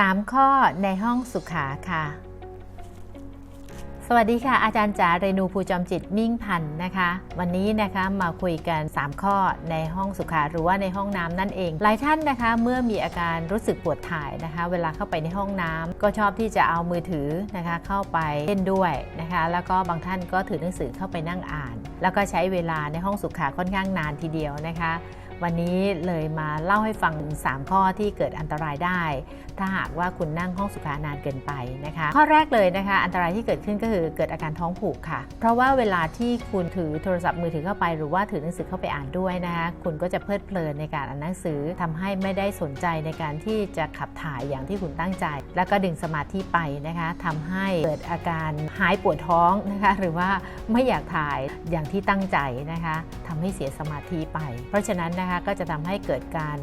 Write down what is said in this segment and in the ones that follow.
3 ข้อในห้องสุขาค่ะ สวัสดีค่ะ อาจารย์จ๋าเรนูภูจอมจิตมิ่งพันธ์นะคะ วันนี้นะคะมาคุยกัน 3 ข้อในห้องสุขาหรือว่าในห้องน้ำนั่นเอง หลายท่านนะคะเมื่อมีอาการรู้สึกปวดถ่ายนะคะ เวลาเข้าไปในห้องน้ำก็ชอบที่จะเอามือถือนะคะเข้าไปเล่นด้วยนะคะ แล้วก็บางท่านก็ถือหนังสือเข้าไปนั่งอ่าน แล้วก็ใช้เวลาในห้องสุขาค่อนข้างนานทีเดียวนะคะ วันนี้เลยมาเล่าให้ฟัง 3 ข้อที่เกิดอันตรายได้ ถ้าหากว่าคุณนั่งห้องสุขานานเกินไปนะคะ ข้อแรกเลยนะคะ อันตรายที่เกิดขึ้นก็คือเกิดอาการท้องผูกค่ะ เพราะว่าเวลาที่คุณถือโทรศัพท์มือถือเข้าไป หรือว่าถือหนังสือเข้าไปอ่านด้วยนะคะคุณก็จะเพลิดเพลินในการอ่านหนังสือทำให้ไม่ได้สนใจในการที่จะขับถ่ายอย่างที่คุณตั้งใจ แล้วก็ดึงสมาธิไปนะคะทำให้เกิดอาการหายปวดท้องนะคะหรือว่าไม่อยากถ่ายอย่างที่ตั้งใจนะคะทำให้เสียสมาธิไป เพราะฉะนั้นนะคะก็จะทำให้เกิดการ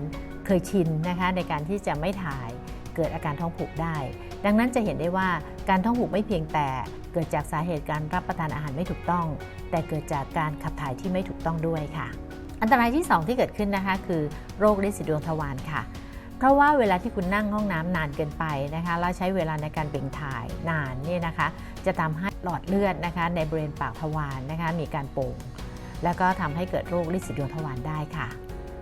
เคยชินนะคะในการที่จะไม่ถ่ายเกิดอาการท้องผูกได้ ดังนั้นจะเห็นได้ว่าการท้องผูกไม่เพียงแต่เกิดจากสาเหตุการรับประทานอาหารไม่ถูกต้อง แต่เกิดจากการขับถ่ายที่ไม่ถูกต้องด้วยค่ะ อันตรายที่ 2 ที่เกิดขึ้นนะคะคือโรคลิ้นสีดวงทวารค่ะ เพราะว่าเวลาที่คุณนั่งห้องน้ำนานเกินไปนะคะแล้วใช้เวลาในการเบ่งถ่ายนานเนี่ยนะคะ จะทำให้หลอดเลือดนะคะในบริเวณปากทวารนะคะมีการโป่ง แล้วก็ทำให้เกิดโรคลิ้นสีดวงทวารได้ค่ะ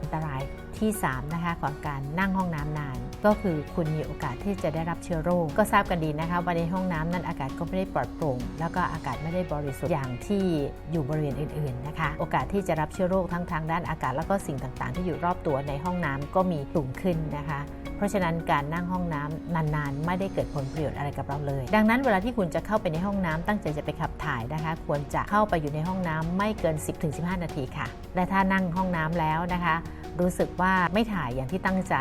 อันตรายที่ 3 นะคะของการนั่งห้องน้ำนาน ก็คือคุณมีโอกาสที่จะได้รับเชื้อโรค ก็ทราบกันดีนะคะว่าในห้องน้ำนั้นอากาศก็ไม่ได้ปลอดโปร่ง แล้วก็อากาศไม่ได้บริสุทธิ์อย่างที่อยู่บริเวณอื่นๆนะคะ โอกาสที่จะรับเชื้อโรคทั้งทางด้านอากาศแล้วก็สิ่งต่างๆ ที่อยู่รอบตัวในห้องน้ำก็มีสูงขึ้นนะคะ เพราะฉะนั้นการนั่งห้องน้ำนานๆ ไม่ได้เกิดผลประโยชน์อะไรกับเราเลย ดังนั้นเวลาที่คุณจะเข้าไปในห้องน้ำตั้งใจจะไปขับถ่ายนะคะ ควรจะเข้าไปอยู่ในห้องน้ำไม่เกิน 10-15 นาทีค่ะ และถ้านั่งห้องน้ำแล้วนะคะ รู้สึกว่าไม่ถ่ายอย่างที่ตั้งใจ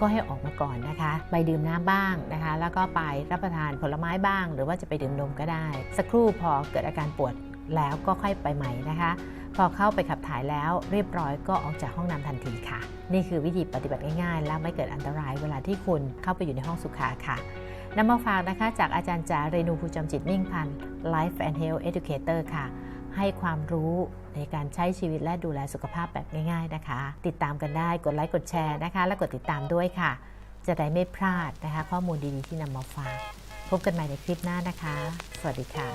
ก็ให้ออกมาก่อนนะคะ ไปดื่มน้ำบ้างนะคะ แล้วก็ไปรับประทานผลไม้บ้าง หรือว่าจะไปดื่มนมก็ได้ สักครู่พอเกิดอาการปวดแล้วก็ค่อยไปใหม่นะคะ พอเข้าไปขับถ่ายแล้วเรียบร้อยก็ออกจากห้องน้ำทันทีค่ะ นี่คือวิธีปฏิบัติง่ายๆ และไม่เกิดอันตรายเวลาที่คุณเข้าไปอยู่ในห้องสุขาค่ะนำมาฝากนะคะจากอาจารย์จ๋าเรนูภูจอมจิตมิ่งพันธ์ Life and Health Educator ค่ะ ให้ความรู้ในการใช้ชีวิตและดูแลสุขภาพแบบง่าย ๆนะคะ ติดตามกันได้กดไลค์กดแชร์นะคะ และกดติดตามด้วยค่ะ จะได้ไม่พลาดนะคะ ข้อมูลดีๆที่นำมาฝากพบกันใหม่ในคลิปหน้านะคะ สวัสดีค่ะ